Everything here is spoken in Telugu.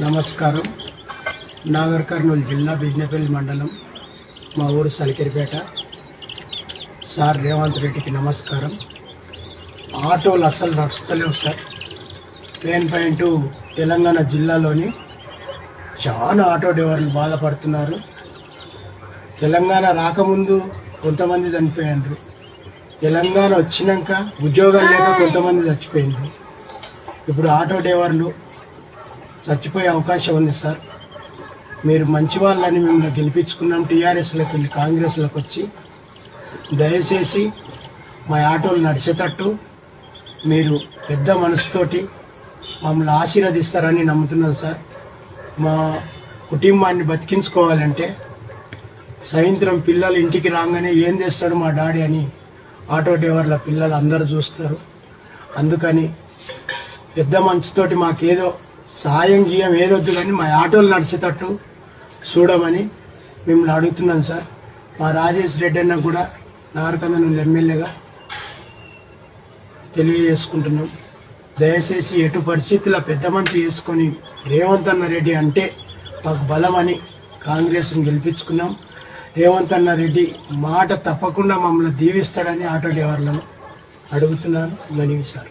నమస్కారం. నాగర్ కర్నూలు జిల్లా బిజ్నపల్లి మండలం మా ఊరు సలికిరిపేట. సార్ రేవంత్ రెడ్డికి నమస్కారం. ఆటోలు అసలు నడుస్తలేవు సార్. పెయిన్ పాయింట్ తెలంగాణ జిల్లాలోని చాలా ఆటో డ్రైవర్లు బాధపడుతున్నారు. తెలంగాణ రాకముందు కొంతమంది చనిపోయారు తెలంగాణ వచ్చినాక ఉద్యోగాలు లేక కొంతమంది చచ్చిపోయిండ్రు ఇప్పుడు ఆటో డ్రైవర్లు చచ్చిపోయే అవకాశం ఉంది సార్. మీరు మంచి వాళ్ళని మేము గెలిపించుకున్నాం టీఆర్ఎస్లోకి వెళ్ళి కాంగ్రెస్లోకి వచ్చి దయచేసి మా ఆటోలు నడిచేటట్టు మీరు పెద్ద మనసుతోటి మమ్మల్ని ఆశీర్వదిస్తారని నమ్ముతున్నాను సార్. మా కుటుంబాన్ని బతికించుకోవాలంటే సాయంత్రం పిల్లలు ఇంటికి రాగానే ఏం చేస్తాడు మా డాడీ అని ఆటో డ్రైవర్ల పిల్లలు అందరూ చూస్తారు. అందుకని పెద్ద మనసుతోటి మాకేదో సాయం గీయం ఏదొద్దు కానీ మా ఆటోలు నడిచేటట్టు చూడమని మిమ్మల్ని అడుగుతున్నాను సార్. మా రాజేష్ రెడ్డి అన్న కూడా నారకందనూరు ఎమ్మెల్యేగా తెలియజేసుకుంటున్నాం. దయచేసి ఎటు పరిస్థితుల్లో పెద్ద మంచి చేసుకొని రేవంత్ అన్న రెడ్డి అంటే మాకు బలమని కాంగ్రెస్ని గెలిపించుకున్నాం. రేవంత్ అన్న రెడ్డి మాట తప్పకుండా మమ్మల్ని దీవిస్తాడని ఆటో డ్రైవర్లను అడుగుతున్నాను. మనవి సార్.